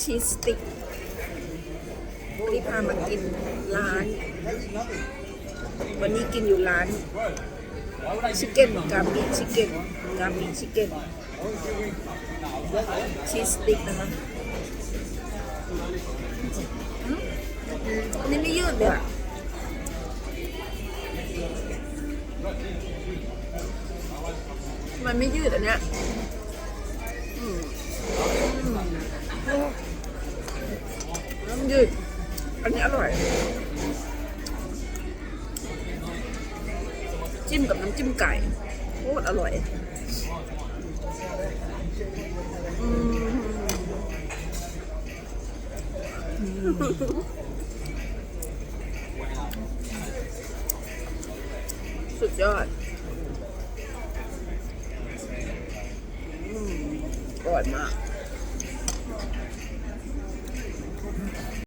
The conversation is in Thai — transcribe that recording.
ชีสติกที่พามากินร้าน วันนี้กินอยู่ร้านชิคเก้นกามิชิคเก้นกามิชิคเก้นชีสติกนะคะอืมอันนี้ไม่ยืดเลยอะมันไม่ยืดอันเนี้ย ยืดอันนี้อร่อย จิ้มกับน้ำจิ้มไก่โคตรอร่อยอืมสุดยอดอืมอร่อยมาก